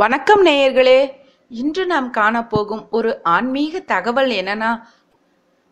வணக்கம் நேயர்களே. இன்று நாம் காணப்போகும் ஒரு ஆன்மீக தகவல் என்னன்னா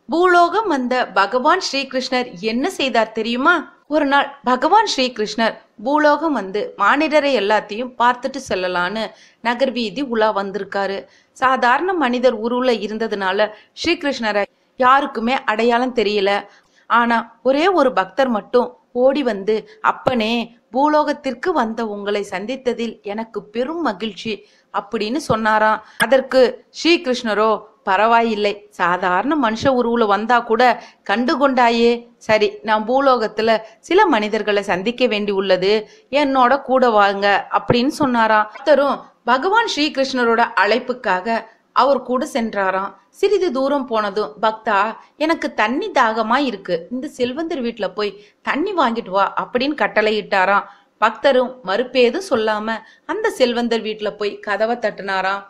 பூலோகம் வந்த பகவான் ஸ்ரீகிருஷ்ணர் என்ன செய்தார் தெரியுமா? ஒரு நாள் பகவான் ஸ்ரீகிருஷ்ணர் பூலோகம் வந்து மானிடரை எல்லாத்தையும் பார்த்துட்டு செல்லலான்னு நகர் வீதி உலா வந்திருக்காரு. சாதாரண மனிதர் உருவுல இருந்ததுனால ஸ்ரீகிருஷ்ணரை யாருக்குமே அடையாளம் தெரியல. ஆனா ஒரே ஒரு பக்தர் மட்டும் ஓடி வந்து அப்பனே பூலோகத்திற்கு வந்த உங்களை சந்தித்ததில் எனக்கு பெரும் மகிழ்ச்சி அப்படின்னு சொன்னாராம் அதற்கு ஸ்ரீகிருஷ்ணரோ பரவாயில்லை. சாதாரண மனுஷ உருவுல வந்தா கூட கண்டு கொண்டாயே சரி நான் பூலோகத்துல சில மனிதர்களை சந்திக்க வேண்டி உள்ளது. என்னோட கூட வாங்க அப்படின்னு சொன்னாராம் பக்தரும் பகவான் ஸ்ரீகிருஷ்ணரோட அழைப்புக்காக அவர் கூட சென்றாராம். சிறிது தூரம் போனதும் பக்தா எனக்கு தண்ணி தாகமா இருக்கு இந்த செல்வந்தர் வீட்டுல போய் தண்ணி வாங்கிட்டு வா அப்படின்னு கட்டளையிட்டாராம். பக்தரும் மறுப்பேதும் சொல்லாம அந்த செல்வந்தர் வீட்டுல போய் கதவை தட்டினாராம்.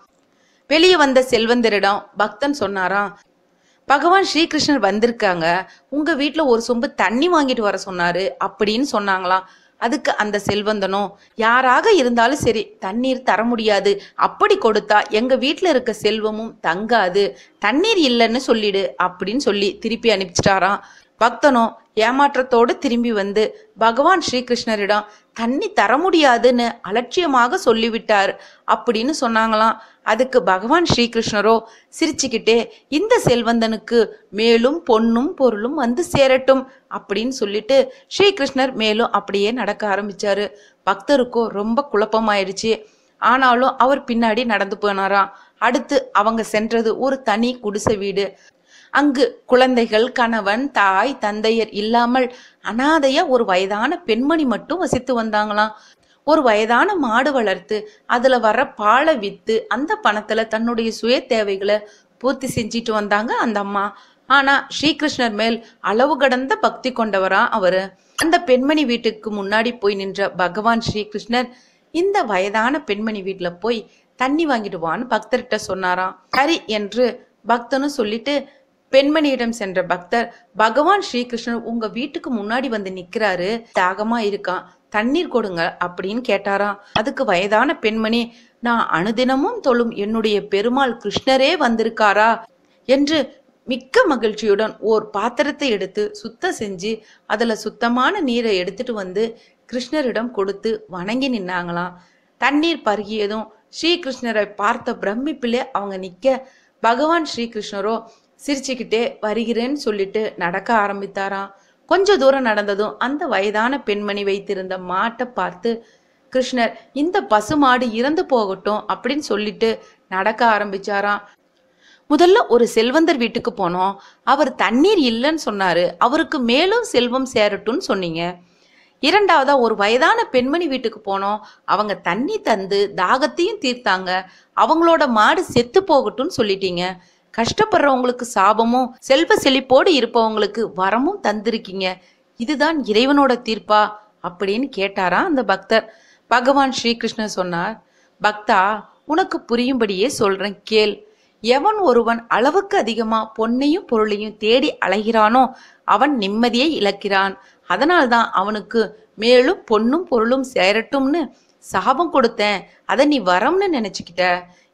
வெளியே வந்த செல்வந்தரிடம் பக்தன் சொன்னாராம் பகவான் ஸ்ரீகிருஷ்ணர் வந்திருக்காங்க. உங்க வீட்டுல ஒரு சொம்பு தண்ணி வாங்கிட்டு வர சொன்னாரு அப்படின்னு சொன்னாங்களாம். அதுக்கு அந்த செல்வந்தனோ யாராக இருந்தாலும் சரி தண்ணீர் தர முடியாது. அப்படி கொடுத்தா எங்க வீட்டில் இருக்க செல்வமும் தங்காது. தண்ணீர் இல்லைன்னு சொல்லிடு அப்படின்னு சொல்லி திருப்பி அனுப்பிச்சிட்டாராம். பக்தனோ ஏமாற்றத்தோடு திரும்பி வந்து பகவான் ஸ்ரீகிருஷ்ணரிடம் தண்ணி தர முடியாதுன்னு அலட்சியமாக சொல்லிவிட்டார் அப்படின்னு சொன்னாங்களாம். அதுக்கு பகவான் ஸ்ரீகிருஷ்ணரோ சிரிச்சுக்கிட்டே இந்த செல்வந்தனுக்கு மேலும் பொன்னும் பொருளும் வந்து சேரட்டும் அப்படின்னு சொல்லிட்டு ஸ்ரீகிருஷ்ணர் மேலும் அப்படியே நடக்க ஆரம்பிச்சாரு. பக்தருக்கோ ரொம்ப குழப்பமாயிடுச்சு ஆனாலும் அவர் பின்னாடி நடந்து போனாராம். அடுத்து அவங்க சென்றது ஒரு தனி குடிசை வீடு. அங்கு குழந்தைகள் கணவன் தாய் தந்தையர் இல்லாமல் அனாதையா ஒரு வயதான பெண்மணி மட்டும் வசித்து வந்தாங்களாம். ஒரு வயதான மாடு வளர்த்து அதுல வர்ற பாலை வித்து அந்த பணத்துல தன்னுடைய சுய தேவைகளை பூர்த்தி செஞ்சிட்டு வந்தாங்க அந்த அம்மா. ஆனா ஸ்ரீகிருஷ்ணர் மேல் அளவு கடந்த பக்தி கொண்டவரா அவரு. அந்த பெண்மணி வீட்டுக்கு முன்னாடி போய் நின்ற பகவான் ஸ்ரீகிருஷ்ணர் இந்த வயதான பெண்மணி வீட்டுல போய் தண்ணி வாங்கிடுவான்னு பக்தர்கிட்ட சொன்னாராம். சரி என்று பக்தனும் சொல்லிட்டு பெண்மணியிடம் சென்ற பக்தர் பகவான் ஸ்ரீகிருஷ்ணர் உங்க வீட்டுக்கு முன்னாடி வந்து நிக்கிறாரு தாகமா இருக்கான் தண்ணீர் கொடுங்க அப்படின்னு கேட்டாராம். அதுக்கு வயதான பெண்மணி நான் அனுதினமும் தொழும் என்னுடைய பெருமாள் கிருஷ்ணரே வந்திருக்காரா? என்று மிக்க மகிழ்ச்சியுடன் ஓர் பாத்திரத்தை எடுத்து சுத்தம் செஞ்சு அதுல சுத்தமான நீரை எடுத்துட்டு வந்து கிருஷ்ணரிடம் கொடுத்து வணங்கி நின்னாங்களாம். தண்ணீர் பருகியதும் ஸ்ரீகிருஷ்ணரை பார்த்த பிரமிப்பிலே அவங்க நிக்க பகவான் ஸ்ரீகிருஷ்ணரோ சிரிச்சுக்கிட்டே வருகிறேன்னு சொல்லிட்டு நடக்க ஆரம்பித்தாராம். கொஞ்ச தூரம் நடந்ததும் அந்த வயதான பெண்மணி வைத்திருந்த மாட்டை பார்த்து கிருஷ்ணர் இந்த பசுமாடு இறந்து போகட்டும் அப்படின்னு சொல்லிட்டு நடக்க ஆரம்பிச்சாராம். முதல்ல ஒரு செல்வந்தர் வீட்டுக்கு போனோம். அவர் தண்ணீர் இல்லைன்னு சொன்னாரு. அவருக்கு மேலும் செல்வம் சேரட்டும்னு சொன்னீங்க. இரண்டாவதா ஒரு வயதான பெண்மணி வீட்டுக்கு போனோம். அவங்க தண்ணி தந்து தாகத்தையும் தீர்த்தாங்க. அவங்களோட மாடு செத்து போகட்டும்னு சொல்லிட்டீங்க. கஷ்டப்படுறவங்களுக்கு சாபமும் செல்வ செழிப்போடு இருப்பவங்களுக்கு வரமும் தந்திருக்கீங்க. இதுதான் இறைவனோட தீர்ப்பா அப்படின்னு கேட்டாரா அந்த பக்தர். பகவான் ஸ்ரீகிருஷ்ணர் சொன்னார் பக்தா உனக்கு புரியும்படியே சொல்றேன் கேள். எவன் ஒருவன் அளவுக்கு அதிகமா பொன்னையும் பொருளையும் தேடி அலைகிறானோ அவன் நிம்மதியை இழக்கிறான். அதனால்தான் அவனுக்கு மேலும் பொன்னும் பொருளும் சேரட்டும்னு சாபம் கொடுத்தேன். அதை நீ வரம்னு நினைச்சுக்கிட்ட.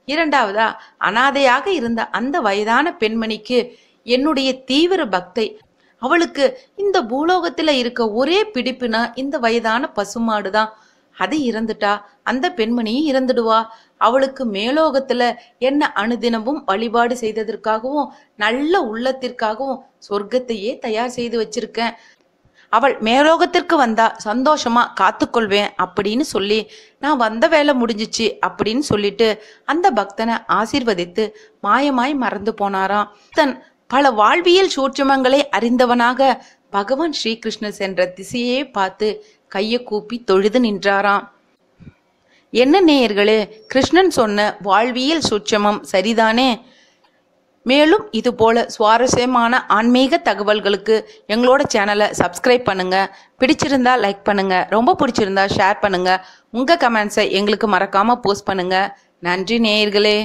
இரண்டாவதா அனாதையாக இருந்த அந்த வயதான பெண்மணிக்கு என்னுடைய தீவிர பக்தை. அவளுக்கு இந்த பூலோகத்துல இருக்க ஒரே பிடிப்புனா இந்த வயதான பசுமாடு தான் அது இறந்துட்டா அந்த பெண்மணியும் இறந்துடுவா. அவளுக்கு மேலோகத்துல என்ன அனுதினமும் வழிபாடு செய்ததற்காகவும் நல்ல உள்ளத்திற்காகவும் சொர்க்கத்தையே தயார் செய்து வச்சிருக்கேன். அவள் மேலோகத்திற்கு வந்தா சந்தோஷமா காத்துக்கொள்வேன் அப்படின்னு சொல்லி நான் வந்த வேலை முடிஞ்சிச்சு அப்படின்னு சொல்லிட்டு அந்த பக்தனை ஆசீர்வதித்து மாயமாய் மறந்து போனாராம். தன் பல வாழ்வியல் சூட்சமங்களை அறிந்தவனாக பகவான் ஸ்ரீகிருஷ்ணர் சென்ற திசையே பார்த்து கையை கூப்பி தொழுது நின்றாராம். என்ன நேயர்களே கிருஷ்ணன் சொன்ன வாழ்வியல் சூட்சமம் சரிதானே? மேலும் இது போல சுவாரஸ்யமான ஆன்மீக தகவல்களுக்கு எங்களோட சேனலை சப்ஸ்கிரைப் பண்ணுங்க. பிடிச்சிருந்தா லைக் பண்ணுங்க. ரொம்ப பிடிச்சிருந்தா ஷேர் பண்ணுங்க. உங்க கமெண்ட்ஸை எங்களுக்கு மறக்காம போஸ்ட் பண்ணுங்க. நன்றி நேயர்களே.